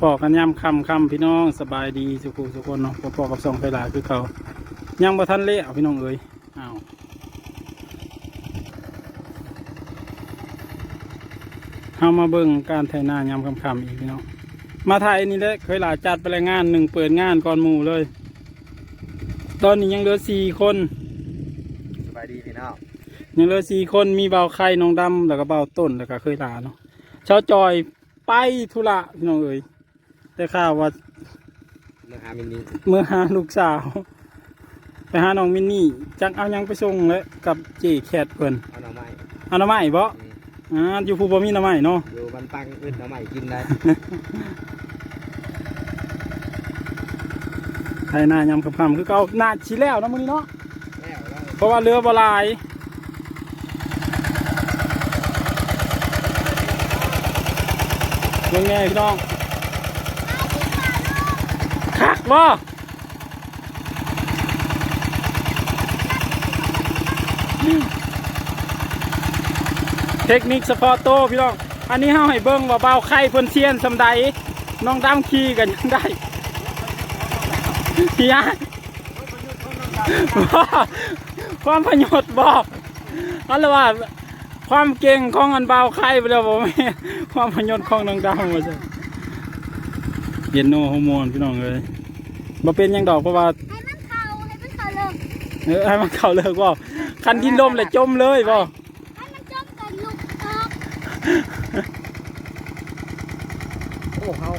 พอๆกันย่ำคำคำพี่น้องสบายดีสุขุสุกคนเนาะพอๆกับสองไฟหลาคือเขายังบ่ทันเละพี่น้องเอ้ยอ้าวเฮามาเบิ่งการไถนายำคำคำอีกพี่น้องมาถ่ายนี่แหละเคยหลาจัดไปรายงานหนึ่งเปิดงานก่อนหมู่เลย ตอนนี้ยังเหลือสี่คนสบายดีพี่น้องยังเหลือสี่คนมีเบาไข่น้องดำแล้วก็เบาต้นแล้วก็เคยหลาเนาะเช้าจอยไปธุระพี่น้องเอ้ย ได้ข่าวว่าเมื่อหามินนี่เมื่อหาลูกสาว ไปหาน้องมินนี่จักเอาหยังไปส่งแล้วกับเจแคทเพิ่นเอาหน่อไม้เอาหน้ำไม้บ่อืมอ่าอยู่ภูบ่มีหน้ำไม้เนาะอยู่บันปังขึ้นหน่อไม้กินได้ไทยหน้ายำคำคำๆคือเก่าหน้าชีแล้วเนาะมื้อนี้เนาะแล้วแล้วเพราะว่าเรือบ่หลายยังไงพี่น้องคัก บ่เทคนิคสปอร์โตพี่น้อง อันนี้เฮาให้เบิ่งว่าเบาไข่เพิ่นเซียนสำใดน้องดำขี่กันยังได้เฮียความประโยชน์บอกอันละว่าความเก่งของอันเบาไข่ไปแล้วผมความประโยชน์ของน้องดาวมาใช่เย็นโนฮอร์โมนพี่น้องเลย มาเป็นหยังดอกเพราะว่าให้มันเข้าให้มันเข้าเลยเออให้มันเข้าเลิกว่าคันดินลมเลยจมเลยบ่ให้มันจมกันลูกออกโอ้เขา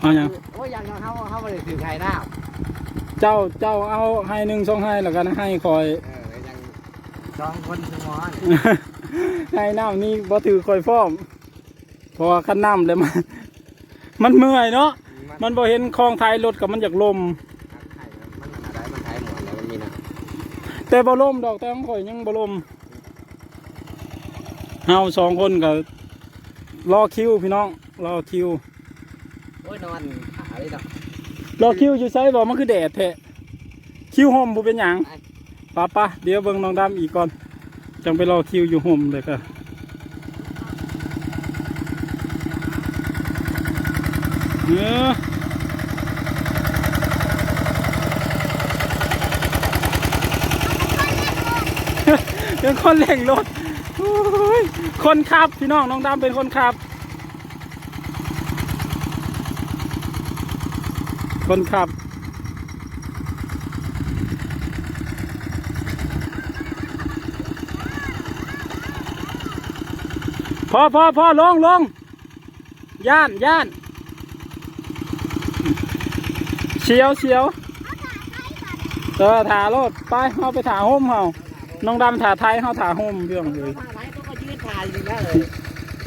เอาหยังโอ้ยังเขาเขาไม่ได้ถือไข่ดาวเจ้าเจ้าเอาให้หนึ่งสองให้แล้วกันให้คอย เออยังสองคนสมอนให้น้ำนี่บ่ถือคอยฟ้อมเพราะว่าคันน้ำเลยมัน มันเมื่อยเนาะ มันมันบ่เห็นคลองท้ายรถกับมันอยากลมไข่มันอะไรมันไข่หมดแล้วมันมีนะแต่บ่ลมดอกแต่ของข่อยยังบ่ลมเฮาสองคนก็รอคิวพี่น้องรอคิว โอ้ยนอนขาเลยเนาะรอคิวอยู่ไสบ่มันคือแดดแท้คิวห่มบ่เป็นหยังปะปะเดี๋ยวเบิ่งน้องดำอีกก่อนจังไปรอคิวอยู่ห่มเลยค่ะเออ เป็น คนเร่งรถคนขับ พี่น้องน้องดำเป็นคนขับ คนขับพอพอพอลงลงย่านย่านเชียวเชียวเออถารถไปเอาไปถาห่มเฮา น้องดำถาไทยเฮาถาห่มเรื่องเลยมาไหนก็ยืนถ่ายอยู่แล้วเลย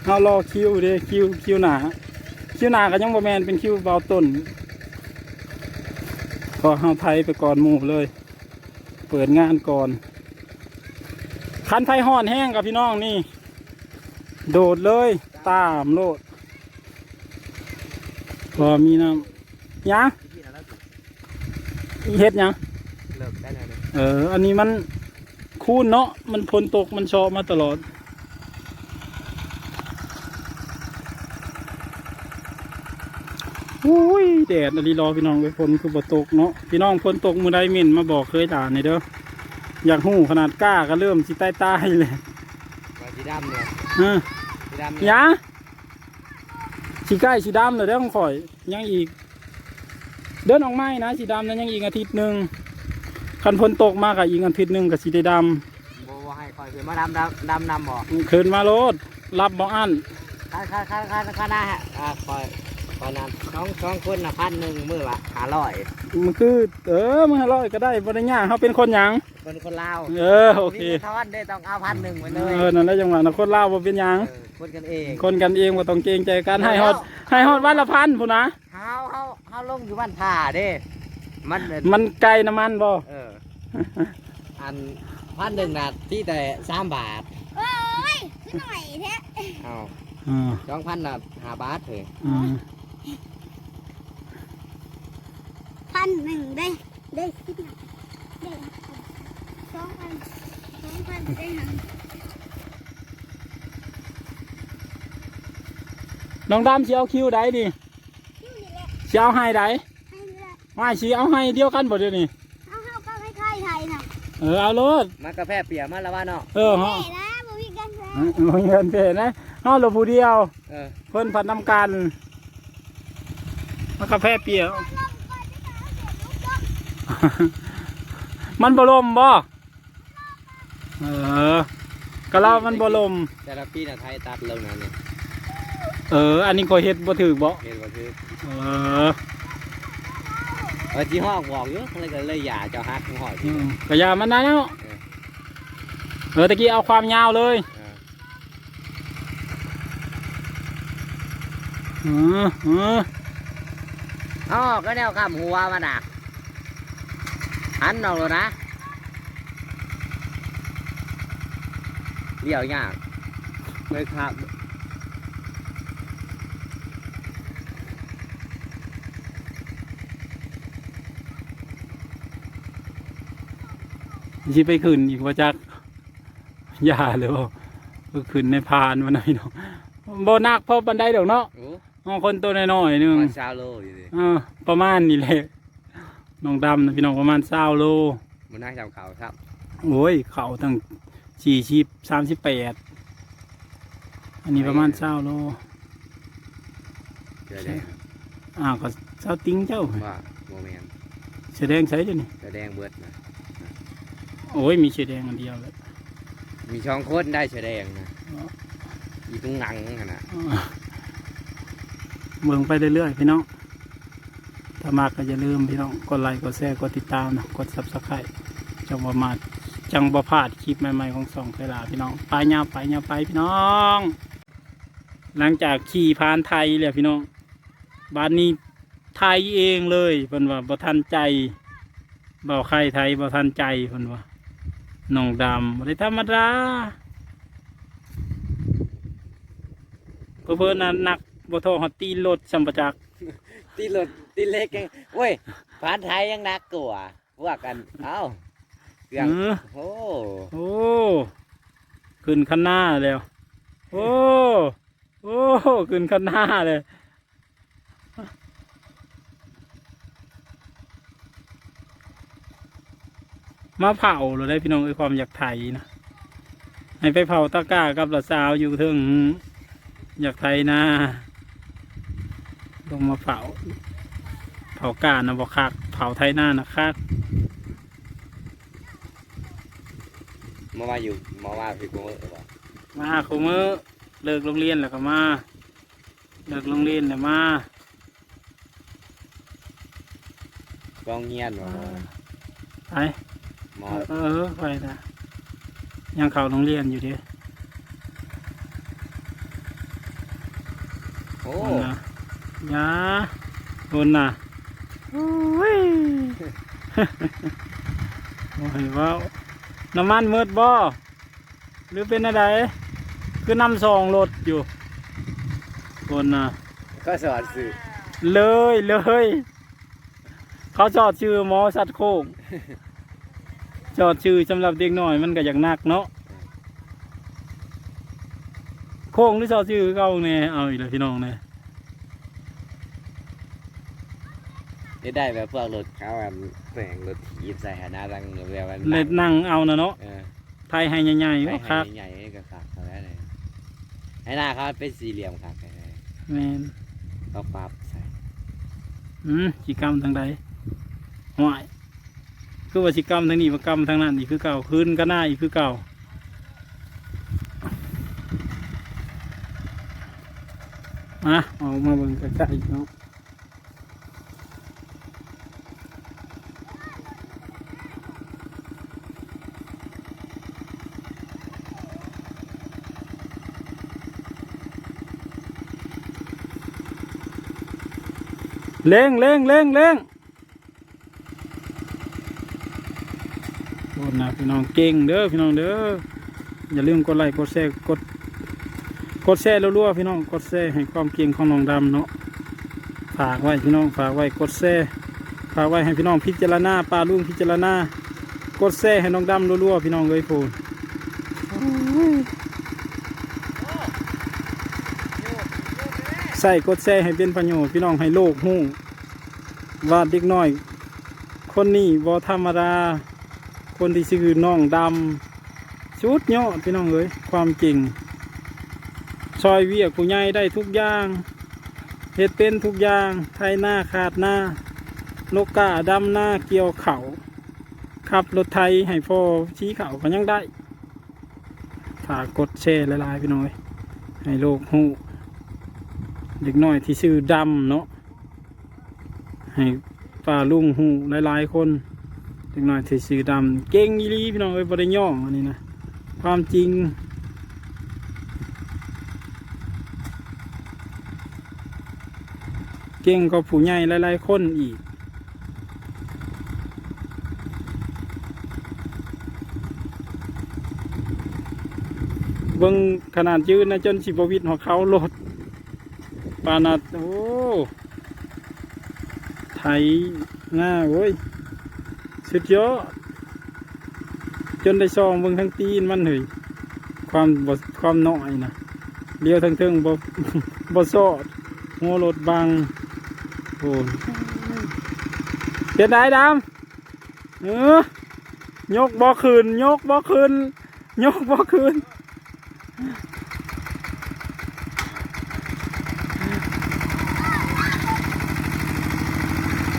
เฮารอคิวเด้คิวคิวหนาคิวหนาก็ยังบ่แมนเป็นคิวเบาต้นพอเฮาไทยไปก่อนหมู่เลย เปิดงานก่อน คันไฟห่อนแห้งกับพี่น้องนี่ โดดเลยตามโลดพอมีน้ำหยังเฮ็ดหยังเลิกได้เลยเออ อันนี้มัน คูนเนาะมันฝนตกมันชอมาตลอด อุ้ยแดดอันนี้รอพี่น้องไปฝนคือบ่ตกเนาะพี่น้องฝนตกมือใดเหม็นมาบอกเคยด่าในอยเด้ออยากหู้ขนาดกล้าก็เริ่มสิใต้ใต้ๆเลยมาสีดำเนี่ยเออสีดำหยาสีใกล้สีดำเลยเด้อของข่อย ยังอีก เดินออกไม้นะสีดำนั้นยังอีกอาทิตย์หนึ่ง คันฝนตกมากกับอีกอาทิตย์หนึ่งกับสีได้ดำโบให้คอยคือมาดำดำดำนำบ่คืนมาโลดรับบ่อันค่าค่าค่าค่าค่าหน้าฮะอ่าคอยคอยนำสองสองคนนะพันหนึ่งมือละห้าร้อยมันคือ เออมันร้อยก็ได้บริญญากเขาเป็นคนหยังคนคนลาวเออโอเคมีทอนได้ต้องเอาพันหนึ่งไปเลเอยอนั่นแหละจังหวะนะคนเล่าวบ่เป็นหยัง เออคนกันเองคนกันเองว่าต้องเกรงใจกันให้ฮอดให้ฮอดวันละพันพูนนะ เฮาเฮาเฮาลงอยู่บ้านท่าเด้ มันเอิ้นมันไกลน้ำมันบ่เอออันพันหนึ่งนะที่แต่สามบาทโอ้ยขึ้นหน่อยแท้เอาอ่าสองพันนะห้าบาทเลยอ่าพันหนึ่งได้ได้ขึ้นหน่อยได้สองพันสองพันได้หันน้องดำสิเอาคิวใดดิคิ้วนี่แหละ สิเอาให้ใดให้นี่แหละ ไม่สิเอาให้เดียวกันบ่เดี๋ยวนี้เอาเข้าก็ให้ใครไทยน่ะเออเอาโลดมันกาแฟเปียกมาแล้วว่าเนาะเออเฮาแม่นะบ่มีกันแล้เออเงินเพนะเฮาเหลือผู้เดียวเออเพิ่นผัดน้ำกันมันกาแฟเปียก มันบ่ลมบ่เออกะเรามันบ่ลม แต่ละปีน่ะไทยตัดลงนะเนี่ยเออ อันนี้ก็เฮ็ดบ่ถูกบ่เห็นว่าคือเออ เออที่ห้องบอกอยู่เลยก็เลยอย่าเจ้าฮักของหอยอืมก็อย่ามันนะเนาะเออตะกี้เอาความยาวเลยเออเออเอออ๋อก็แนวข้ามหัวมันอะหันออกเลยนะเลี้ยวยากเลยครับ สิไปขึ้นอีกว่าจักอย่าเลยบ่ก็ขึ้นในพานมันหน่อยเนาะบ่นักพอปานใดดอกเนาะโอ้อ๋อคนตัวน้อยๆหนึงมาชาโลอยู่ดิเออประมาณนี้แหละน้องดำนะพี่น้องประมาณ20โลมันน่าจำเขาครับโอ้ยเขาตั้ง40 38อันนี้ประมาณ20โลเสื้อแดงอ้าวก็เจ้าติ้งเจ้าว่าโมเมนเสื้อแดงใส่เดี๋ยวนี้เสื้อแดงเบิดนะ โอ้ยมีเสื้อแดงอันเดียวแหล้วมีช่องโคนได้เสื้อแดงนะอีตุ้งหนังขนาดเมืองไปเรื่อยๆพี่น้อง ถ้ามากก็อย่าลืมพี่น้อง กดไลค์ กดแชร์ กดติดตามนะกดซับสไครต์จังบ่มาจังบ่พลาดคลิปใหม่ๆของสองเคยลาพี่น้อง ไปยาวไปยาวไปพี่น้อง หลังจากขี่ผ่านไทยแล้วพี่น้อง บ้านนี้ไทยเองเลยเพิ่นว่าบ่ทันใจเบาไข่ไทยบ่ทันใจเพิ่นว่า น้องดำบ่ได้ธรรมดาเพิ่นน่ะหนักบ่โทอฮอดตีนรถสัมปจักรตีรถตีเล็กยังเว้ยผ่านไทยยังนักกว่าว่ากัน เอ้าเครื่องเออโอ้โอ้ขึ้นคันหน้าแล้ว โอ้โอ้ขึ้นคันหน้าเลย มาเผาเราได้พี่น้องไอ้ยความอยากไถนะให้ไปเผาตะกร้ากับละสาวอยู่ถึงอยากไถนะลงมาเผา เผากานะบอกคักเผาไทยหน้านะคักมาว่าอยู่มาว่าพี่กูเออว่ามาครูมือเลิกโรงเรียนแล้วก็มาเลิกโรงเรียนแล้วมากองเงียนว่าไปห มอเออไปนะยังเข้าโรงเรียนอยู่ดิโอ้คนนะยาคนน่ะโอ้ยโอ้ยว้าวน้ำมันมืดบ่หรือเป็นอะไรคือนำซองรถอยู่คนน่ะก็สอนสื่อเลยเลย เขาจอดชื่อหมอสัตว์โค้ง จอดชื่อสำหรับเด็กน้อยมันก็อยากหนักเนาะโค้งหรือจอดชื่อเขาเนี่ยเอาอีกแล้วพี่น้องเนี่ยได้ได้แบบพวกรถเขาอันแฝงรถถีบใส่หาหน้ารังหรือแบบมันเล็ดนั่งเอานะเนาะเออไทยให้ใหญ่ใหๆญ่ว่าคักใหญ่ๆก็ขาดเขาแล้วเลยให้หน้าเขาเป็นสี่เหลี่ยมขาดไปเลยแมนก็ปรับใส่อืมสิกรรมทางใดห่วย คือว่าสิกรรมทางนี้ว่ากรรมทางนั้นอีกคือเก่าคืนก็หน้าอีกคือเก่ามาเอามาเบิ่งใกล้ๆเนาะเร่งเร่งเร่งเร่งโอ้นะ พี่น้องเก่งเด้อพี่น้องเด้ออย่าลืมกดไลค์กดแชร์กดกดแชร์รัวๆพี่น้องกดแชร์ให้ความเก่งของน้องดำเนาะฝากไว้พี่น้องฝากไว้กดแชร์ฝากไว้ให้พี่น้องพิจารณาปลาลุงพิจารณากดแชร์ให้น้องดำรัวๆพี่น้องเลยพูนใส่กดแชร์ให้เป็นประโยชน์พี่น้องให้โลกฮู้ว่าเด็กน้อย คนนี้บ่ธรรมดา คนที่ชื่อน้องดำชุดยอดพี่น้องเอ้ยความจริง ซอยเวียกผู้ใหญ่ได้ทุกอย่างเฮ็ดเป็นทุกอย่างไทยหน้าขาดหน้านกกาดำหน้าเกี่ยวเขาขับรถไทยให้พ่อชี้เขาก็ยังได้ฝากกดแชร์ลายๆพี่น้อย ให้โลกฮู้เด็กน้อยที่ชื่อดำเนาะให้ป้าลุงฮู้หลายๆคน เด็กน้อยที่ชื่อดำเก่งอีหลีพี่น้องเอ้ยบ่ได้ย่องอันนี้นะความจริงเก่งก็ผู้ใหญ่หลายๆคนอีก เบิ่งขนาดยืนนะจนสิบวิตของเขาลดปานาดโอ้ไถหน้าโว้ย สุดยอดจนได้ซองเบิ่งทั้งตีนมันเลยความบความน้อยนะเลี้ยวทั้งเทิงบ่บ่ซอดหัวรถบังโอ้เป็นได้ดำเออยกบ่คืนยกบ่คืนยกบ่คืน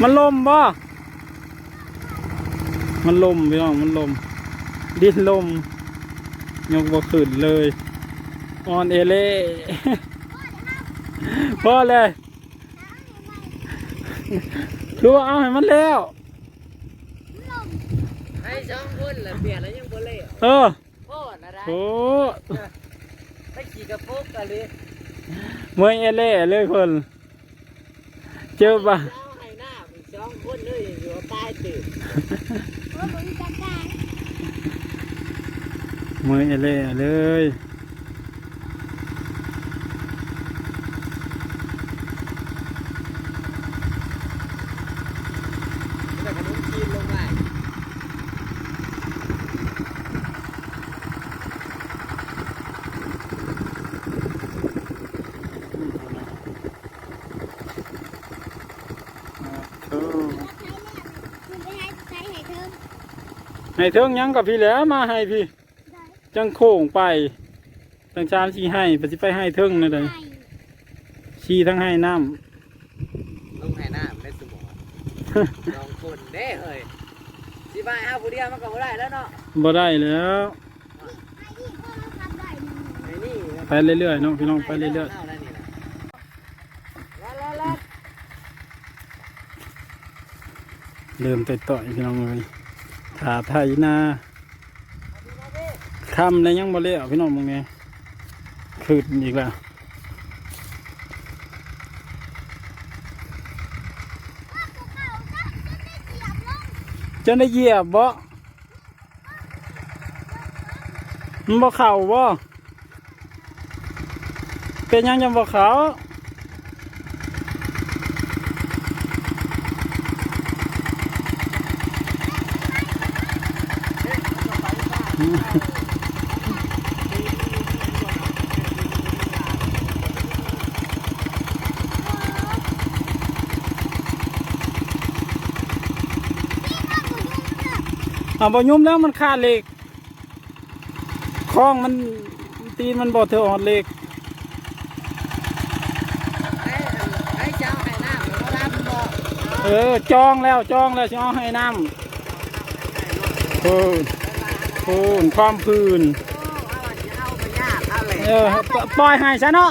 มันลมบ่ มันลมพี่น้องมันลม ดินลม ยกบ่ขึ้นเลยออนเอเล่พอเลยคือว่าเอาให้มันแล้วให้สองคนละเปลี่ยนแล้วยังบ่เล่เออโคตรอะไรโอ้ไปขี่กระปุกกันเลยเมื่อยเอเล่เลยคนเจอปะเจ้าให้หน้ามึงสองคนเลยอยู่ตายตื่นโอ้ผ มือเอเล่เลย แต่ขนมจีนลงมา เออ คุณไปให้ใช้ให้เธอ ให้เทิงหยังกับพี่แหล้วมาให้พี่ได้จังโค้งไปตั้งชามชีให้ปฏิไปให้เทิงนั่นเลยให้ชีทั้งให้น้ลงให้หน้ามันได้สมองสองคนเด้เฮ้ยสิบายห้าผู้เดียวมันก็บ่ได้แล้วเนาะำบ่ได้แล้วให้ที่พ่อทำได้หนึ่งไอ้นี่ไปเรื่อยๆเนาะพี่น้องไปเรื่อยๆแล้วแล้วๆเริ่มต่อยๆพี่น้องเลย ขาไทยนาคำแล้วยังบ่เลี้ยวพี่น้องมึงไงขึ้นอีกแล้วจนได้เหยียบบ่มันบ่เข่าบ่เป็นยังยังบ่เข่า อ่าบ่ยุ่มแล้วมันขาดเหล็กคล้องมันตีนมันบ่เถือออดเหล็กให้ให้เจ้าให้น้ามันบ่รับบ่เออจองแล้วจองแล้วสิเอาให้น้ำพูน พูนความพื้นเอาไปยากเอาเลยเออปปล่อยให้ซะเนาะ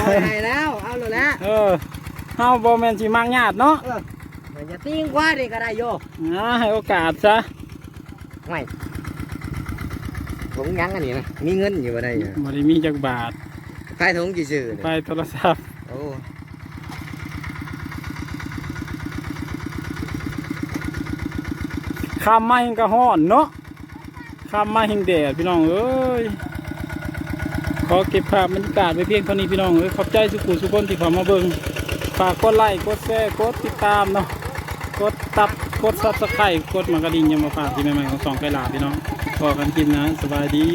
ปล่อยให้แล้วเอาเลยแล้วเออเฮาบ่แม่นสิมักญาติเนาะมันจะติ้งกว่านี่ก็ได้โยอ่าให้โอกาสซะไม่ผมยังอันนี้นะมีเงินอยู่บ่ได้อยู่บ่ได้มีจักบาทขายถุงกี่ชื่อไปโทรศัพท์โอ้ ข้ามาหิงกระห้อนเนาะข้ามาหิงแดดพี่น้องเอ้ยขอเก็บภาพบรรยากาศไว้เพียงเท่านี้พี่น้องเอ้ยขอบใจสุขุสุคนที่เข้ามาเบิ่งฝากกดไลค์กดแชร์กดติดตามเนาะกดตับกดซับสไครต์กดมากระดิ่งยังมาฝากที่ใหม่ๆของสองไก่ลาพี่น้องพอกันกินนะสบายดี